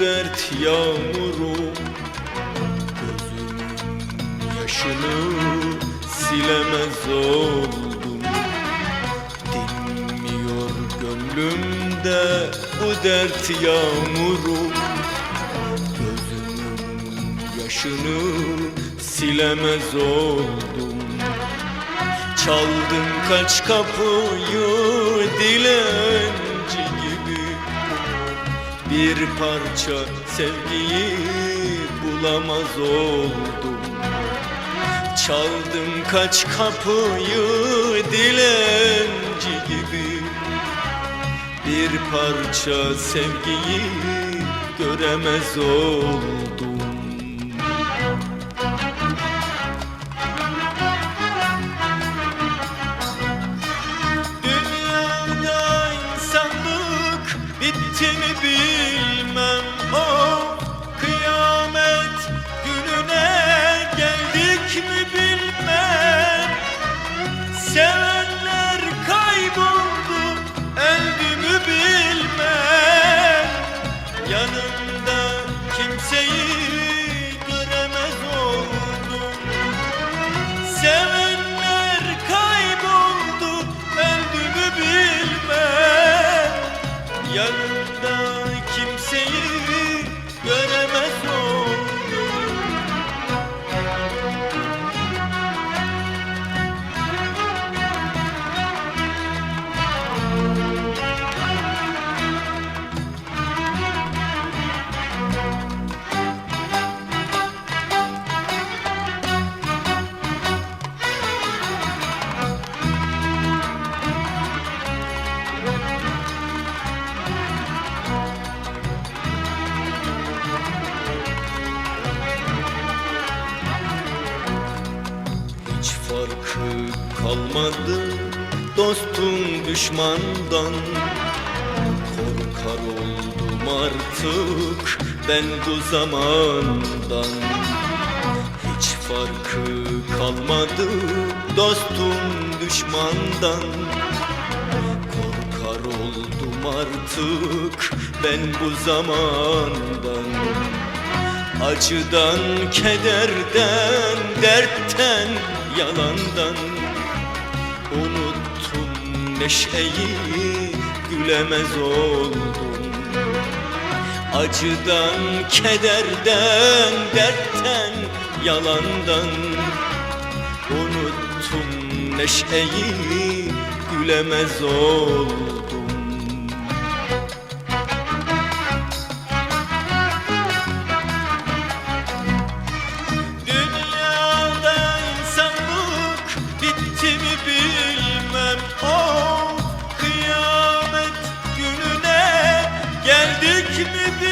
dert yağmuru Gözümün yaşını silemez oldum. Dinmiyor gönlümde bu dert yağmuru Gözümün yaşını silemez oldum. Çaldım kaç kapıyı gibi Bir parça sevgiyi bulamaz oldum. Çaldım kaç kapıyı dilenci gibi. Bir parça sevgiyi göremez oldum bitti mi bilmem. Oh Kıyamet gününe geldik mi bilmem. Sevenler kayboldu mü bilmem. Yanımda kimseyi göremez oldum. Sevenler kayboldu kimseyi göremez oldum farkı kalmadı dostum düşmandan. Korkar oldum artık ben bu zamandan. Hiç farkı kalmadı dostum düşmandan. Korkar oldum artık ben bu zamandan. Acıdan, kederden, dertten, yalandan Unuttum neşeyi, gülemez oldum Acıdan, kederden, dertten, yalandan Unuttum neşeyi, gülemez oldum kimi